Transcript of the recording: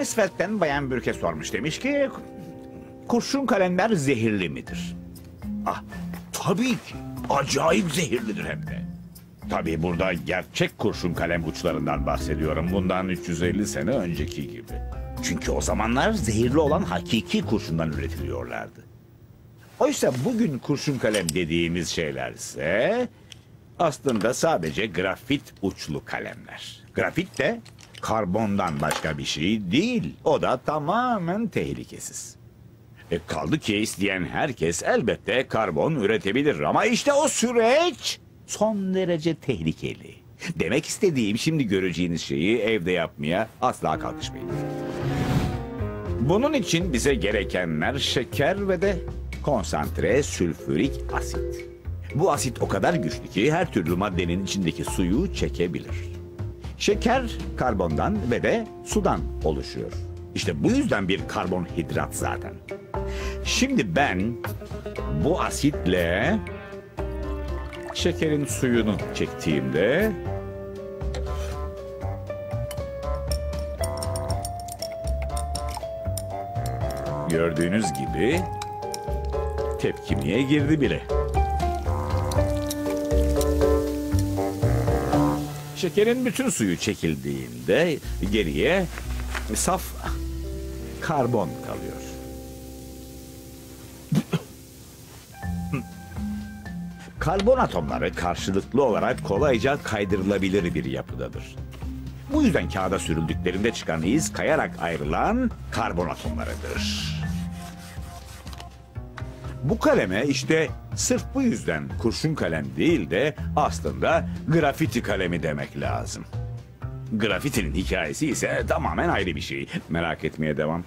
Weisfeld'den Bayan Bürke sormuş. Demiş ki kurşun kalemler zehirli midir? Ah tabii ki. Acayip zehirlidir hem de. Tabii burada gerçek kurşun kalem uçlarından bahsediyorum. Bundan 350 sene önceki gibi. Çünkü o zamanlar zehirli olan hakiki kurşundan üretiliyorlardı. Oysa bugün kurşun kalem dediğimiz şeyler ise aslında sadece grafit uçlu kalemler. Grafit de karbondan başka bir şey değil. O da tamamen tehlikesiz. E kaldı ki isteyen herkes elbette karbon üretebilir ama işte o süreç son derece tehlikeli. Demek istediğim şimdi göreceğiniz şeyi evde yapmaya asla kalkışmayın. Bunun için bize gerekenler şeker ve de konsantre sülfürik asit. Bu asit o kadar güçlü ki her türlü maddenin içindeki suyu çekebilir. Şeker karbondan ve de sudan oluşuyor. İşte bu yüzden bir karbonhidrat zaten. Şimdi ben bu asitle şekerin suyunu çektiğimde gördüğünüz gibi tepkimeye girdi bile. Şekerin bütün suyu çekildiğinde geriye saf karbon kalıyor. Karbon atomları karşılıklı olarak kolayca kaydırılabilir bir yapıdadır. Bu yüzden kağıda sürüldüklerinde çıkan iz kayarak ayrılan karbon atomlarıdır. Bu kaleme işte sırf bu yüzden kurşun kalem değil de aslında grafiti kalemi demek lazım. Grafitinin hikayesi ise tamamen ayrı bir şey. Merak etmeye devam.